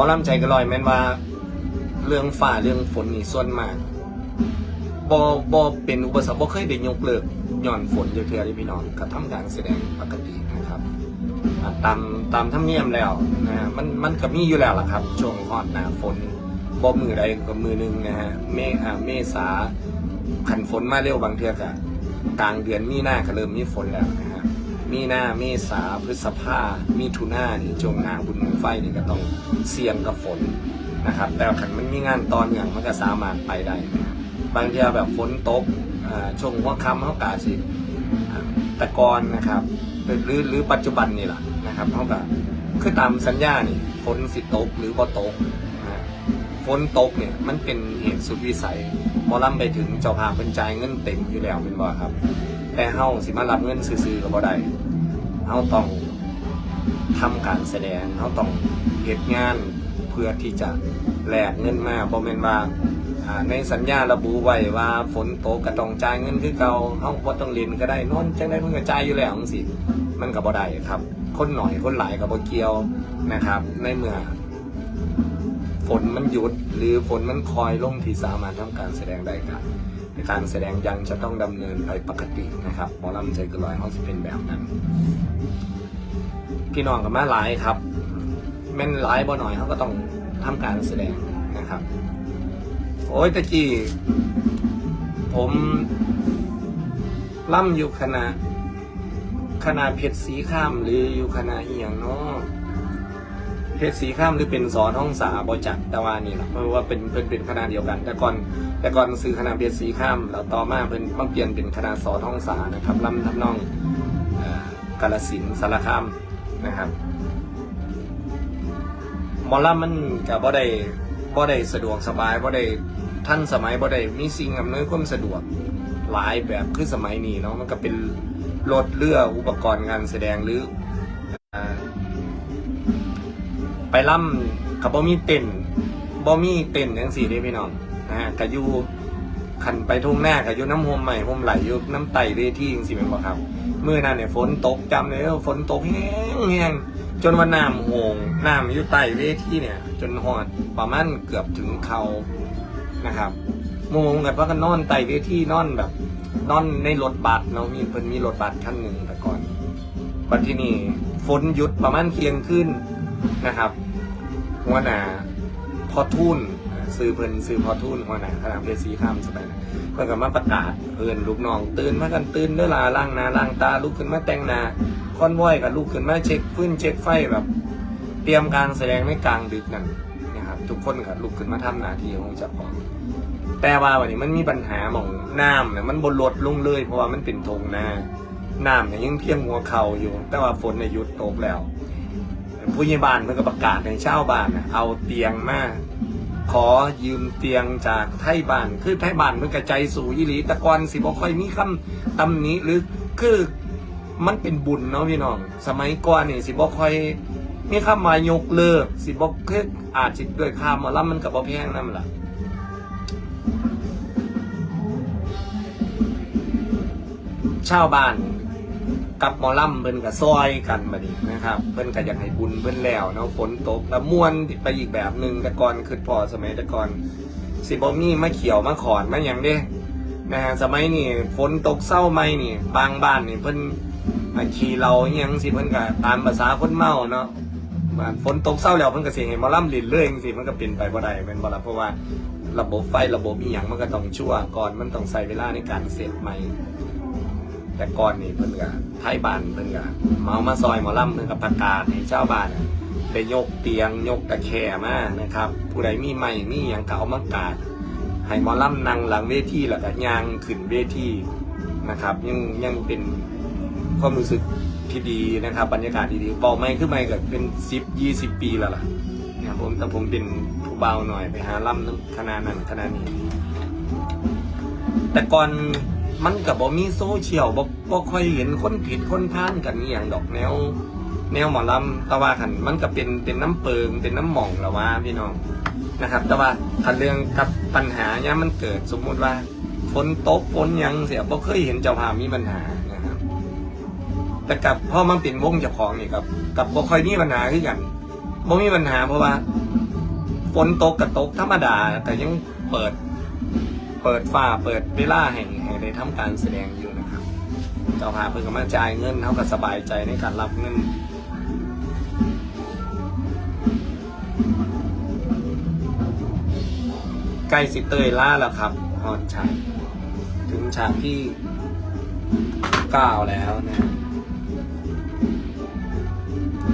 มอลำใจกระลอยแม่นว่า เรื่องฝ่าเรื่องฝนนี่ส่วนมากบอบอเป็นอุปสรรคบ่เคยได้ยกเลิกย้อนฝนเทื่อที่พี่น้องก็ทำการแสดงปกตินะครับตามตามธรรมเนียมแล้วนะฮะมันมันก็มีอยู่แล้วล่ะครับ ช่วงฮอดหนาฝนบ่มือใดก็มือหนึงนะฮะเมอ่าเมษาขันฝนมาเร็วบางเทือก็กลางเดือนมีหน้าก็เริ่มมีฝนแล้วนะ มีหน้าเมษาพฤษภามีถุนานี่ช่วงนาบุญบั้งไฟนี่ก็ต้องเสี่ยงกับฝนนะครับ แต่ขันมันมีงานตอนอย่างมันก็สามารถไปได้ บางทีแบบฝนตกช่วงหัวค่ำเขากาสิตะกอนนะครับหรือหรือปัจจุบันนี่แหละนะครับเขาก็คือตามสัญญานี่ฝนสิตกหรือบ่ตกนะฮะฝนตกเนี่ยมันเป็นเหตุสุดวิสัยมอลำไปถึงเจ้าภาพเป็นจ่ายเงินเต็มอยู่แล้วเป็นบ่ครับ แต่เฮาสิมารับเงินซื้อๆก็บ่ได้เฮาต้องทำการแสดงเขาต้องเหตุงานเพื่อที่จะแลกเงินมาบอมเมนว่าในสัญญาระบุไว้ว่าฝนตกก็ต้องจ่ายเงินคือเก่าเขาบ่ต้องเรียนก็ได้นอนจังได้เพิ่นก็จ่ายอยู่แล้วจังซี่มันก็บ่ได้ครับ คนหน่อยคนหลายก็บ่เกี่ยวนะครับ ในเมื่อฝนมันหยุดหรือฝนมันคอยลงที่สามารถทำการแสดงได้ครับ การแสดงยังจะต้องดำเนินไปปกตินะครับหมอลำใจกระลอยเขาจะเป็นแบบนั้น พี่น้องกับแมาหลายครับ แม่นหลายบ่หน่อยเขาก็ต้องทำการแสดงนะครับ โอ้ยตะกี้ผมล่ำอยู่คณะคณะเพชรสีข้ามหรืออยู่คณะเอียงเนาะ เพชรสีข้ามหรือเป็นสอนห้องสาบจักต่ว่านี่แหละเพราะว่าเป็นเป็นเป็นคณะเดียวกัน แต่ก่อนแต่ก่อนซื้อคณะเพชรสีข้ามแล้วต่อมาเป็นมาเปลี่ยนเป็นคณะสอนห้องสานะครับลำทำนองกาลสินสารคามนะครับมอลำมันก็บ่ได้บ่ได้สะดวกสบายบ่ได้ท่านสมัยบ่ได้มีสิ่งอำนวยความสะดวกหลายแบบคือสมัยนี้เนาะมันก็เป็นรถเรืออุปกรณ์งานแสดงหรือ ไปล่ำกับบ่มีเต็นบ่มีเต็นท์จังซี่เด้พี่น้องนะฮะก็อยู่ขันไปทุ่งหน้าก็อยู่น้ำโฮมใหม่โฮมไหลยูน้ำไต่เวทีจังซี่แม่นบ่ครับเมื่อนั้นเนี่ยฝนตกจำเลยว่าฝนตกแห้งแห้งจนว่าน้ำโหงน้ำอยู่ใต้เวทีเนี่ย จนหอดประมาณเกือบถึงเขานะครับโมงกันว่ากันนอนใต้เวทีนอนแบบนอนในรถบัสเนาะมีเพิ่นมีรถบัสคันหนึ่งแต่ก่อนบัดที่นี่ฝนหยุดประมาณเที่ยงขึ้น นะครับหัวหน้าพอทุนซื้อเพิ่นซื้อพอทุนหัวหน้าคณะเพชรสีข้ามสบายนะเพื่นก็มาประกาศเอินลูกน้อง ตื่นมากันตื่นเด้อล่ะล้างนาล้างตาลุกขึ้นมาแต่งนาคอนวอยกับลุกขึ้นมาเช็คฟื้นเช็คไฟแบบ เตรียมการแสดงในกลางดึกนั่นนะครับทุกคนก็ลุกขึ้นมาทำหน้าที่ของเจ้าของแต่ว่าวันนี้มันมีปัญหาหมองน้ำเนี่ยมันบนลดลงเลยเพราะว่ามันเป็นทงนาน้ำเนี่ยยังเพียงหัวเข่าอยู่ แต่ว่าฝนเนี่ยหยุดตกแล้ว ผู้ใหญ่บ้านเพิ่นก็ประกาศให้ชาบ้านน่ะเอาเตียงมาขอยืมเตียงจากไทยบ้าน คือไทยบ้านมันกระใจสู่ยี่หลีตะกอนสิบ่ค่อยมีคำตำหนี้หรือคือมันเป็นบุญเนาะพี่น้อง สมัยก่อนนี่สิบ่ค่อยมีคำมายกเลิก สิบ่คืออาจสิด้วยคำมาล้ำมันกับบ่แพงนั่นล่ะชาวบ้าน กับหมอลำเพิ่นก็ซอยกันมาดินะครับ เพิ่นก็อยากให้บุญเพิ่นแล้วเนาะฝนตกแล้วม่วนไปอีกแบบหนึ่งแต่ก่อนคือพอสมัยแต่ก่อนสิบ่มีมะเขียวมะขอนมาหยังเด้นะฮะสมัยนี้ฝนตกเศร้าไหมนี่ บางบ้านนี่เพิ่นมาขี่เราอหยังสิเพิ่นก็ตามภาษาคนเมาเนาะบ้านฝนตกเศร้าแล้วเพิ่นก็สิให้หมอลำลินเลยจังซี่มันก็เป็นไปบ่ได้แม่นบ่ละเพราะว่าระบบไฟระบบอีหยังมันก็ต้องชั่วก่อนมันต้องใช้เวลาในการเสร็จใหม่ แต่ก่อนนี่เพิ่นก็ไทยบ้านเพิ่นก็เมามาซอยหมอลำเพิ่นก็ประกาศให้เจ้าบ้านไปยกเตียงยกตะแคร่มานะครับ ผู้ใดมีไม้มีหยังก็เอามากาดให้หมอลำนั่งหลังเวทีแล้วก็ยางขึ้นเวทีนะครับ ยังยังเป็นความรู้สึกที่ดีนะครับ บรรยากาศดีๆบอกไม่ขึ้นไม่ก็เป็นสิบยี่สิบปีแล้วล่ะเนี่ยผมแต่ผมเป็นผู้เบาหน่อยไปหาล่ำคณะนั้นคณะนี้ แต่ก่อน มันกับบ่มีโซเชียลบ่บ่ค่อยเห็นคนผิดคนพานกันนี่อย่างดอกแนว แนวหมอลำแต่ว่าขันมันก็เป็นเป็นน้ำเปิงเป็นน้ำหม่องแล้วว่าพี่น้องนะครับ แต่ว่าขันเรื่องกับปัญหาเนี่ยมันเกิดสมมุติว่าฝนตกฝนยังเสียบ่เคยเห็นเจ้าภาพมีปัญหานะครับ แต่กับพ่อมันเป็นวงเจ้าของนี่กับกับบ่ค่อยมีปัญหาคือกันบ่มีปัญหาเพราะว่าฝนตกกับตกธรรมดา แต่ยังเปิด เปิดฝ้าเปิดเวลาให้ให้ได้ทำการแสดงอยู่นะครับ เจ้าภาพเพิ่งก็มาจ่ายเงินเขาก็สบายใจในการรับเงินใกล้สิเตยล่าแล้วครับฮอนฉากถึงฉากที่เก้าแล้วนะ